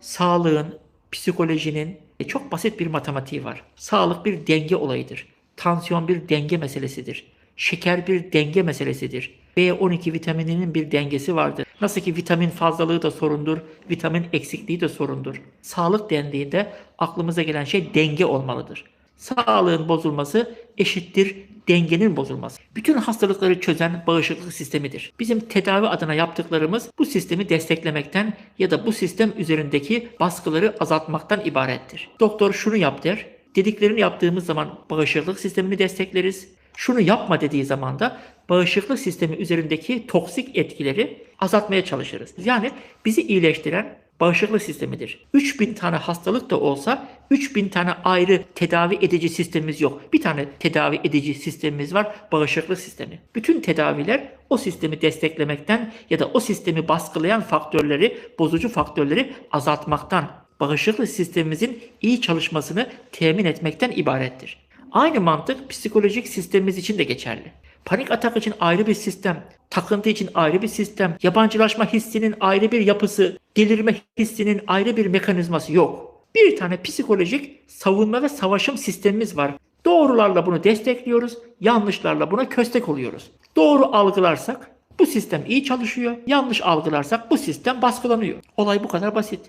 sağlığın, psikolojinin e, çok basit bir matematiği var. Sağlık bir denge olayıdır. Tansiyon bir denge meselesidir. Şeker bir denge meselesidir. B12 vitamininin bir dengesi vardır. Nasıl ki vitamin fazlalığı da sorundur, vitamin eksikliği de sorundur. Sağlık dendiğinde aklımıza gelen şey denge olmalıdır. Sağlığın bozulması eşittir dengenin bozulması. Bütün hastalıkları çözen bağışıklık sistemidir. Bizim tedavi adına yaptıklarımız bu sistemi desteklemekten ya da bu sistem üzerindeki baskıları azaltmaktan ibarettir. Doktor şunu yap der. Dediklerini yaptığımız zaman bağışıklık sistemini destekleriz. Şunu yapma dediği zaman da bağışıklık sistemi üzerindeki toksik etkileri azaltmaya çalışırız. Yani bizi iyileştiren bağışıklık sistemidir. 3000 tane hastalık da olsa 3000 tane ayrı tedavi edici sistemimiz yok. Bir tane tedavi edici sistemimiz var, bağışıklık sistemi. Bütün tedaviler o sistemi desteklemekten ya da o sistemi baskılayan faktörleri, bozucu faktörleri azaltmaktan, bağışıklık sistemimizin iyi çalışmasını temin etmekten ibarettir. Aynı mantık psikolojik sistemimiz için de geçerli. Panik atak için ayrı bir sistem, takıntı için ayrı bir sistem, yabancılaşma hissinin ayrı bir yapısı, delirme hissinin ayrı bir mekanizması yok. Bir tane psikolojik savunma ve savaşım sistemimiz var. Doğrularla bunu destekliyoruz, yanlışlarla buna köstek oluyoruz. Doğru algılarsak bu sistem iyi çalışıyor, yanlış algılarsak bu sistem baskılanıyor. Olay bu kadar basit.